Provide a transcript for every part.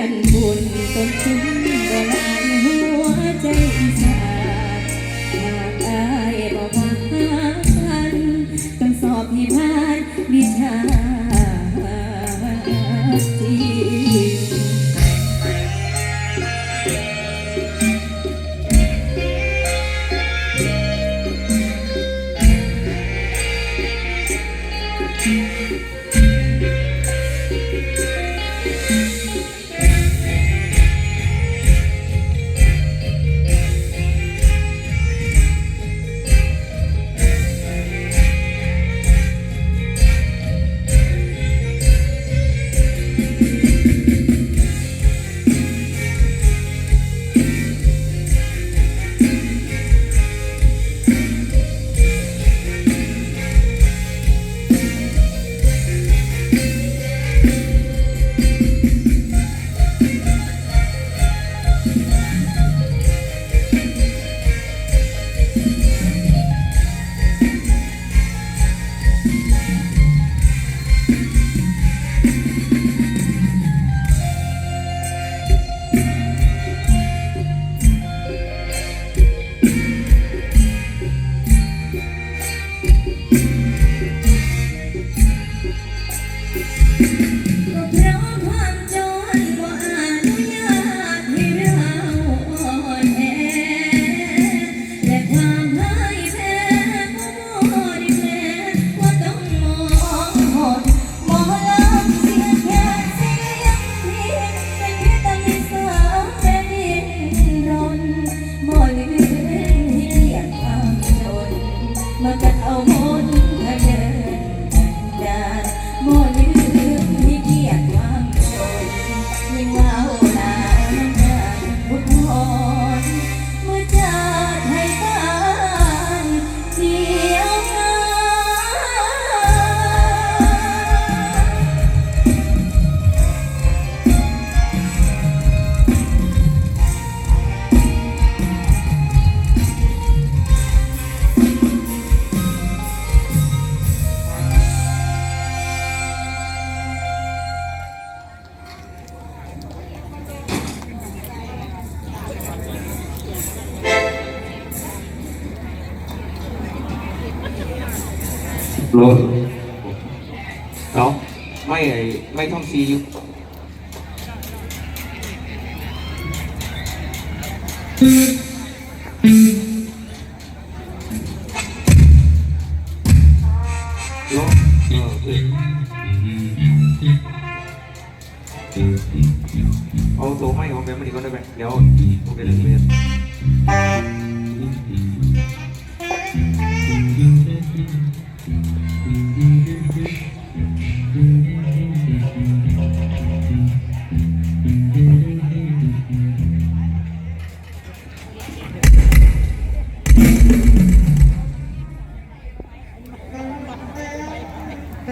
อนบุญต้นทุนโบราณหัวใจอีสานหากอายบอกว่าพันต้องสอบให้ผ่านวิชาจีน รู้เนาะไม่ไม่ท่องซีรู้เออเออเอาตัวไม่ของแบมมาดีก็ได้ไหมเดี๋ยวโอเคเลย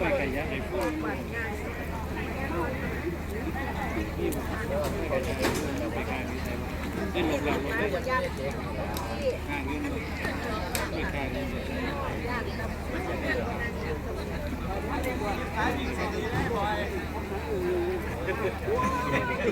ฝากไก่ย่างไอ้พวกไปกลางนี้ใช่ไหมเล่นหลบหลังหลบได้ข้างนี้ไปกลางนี้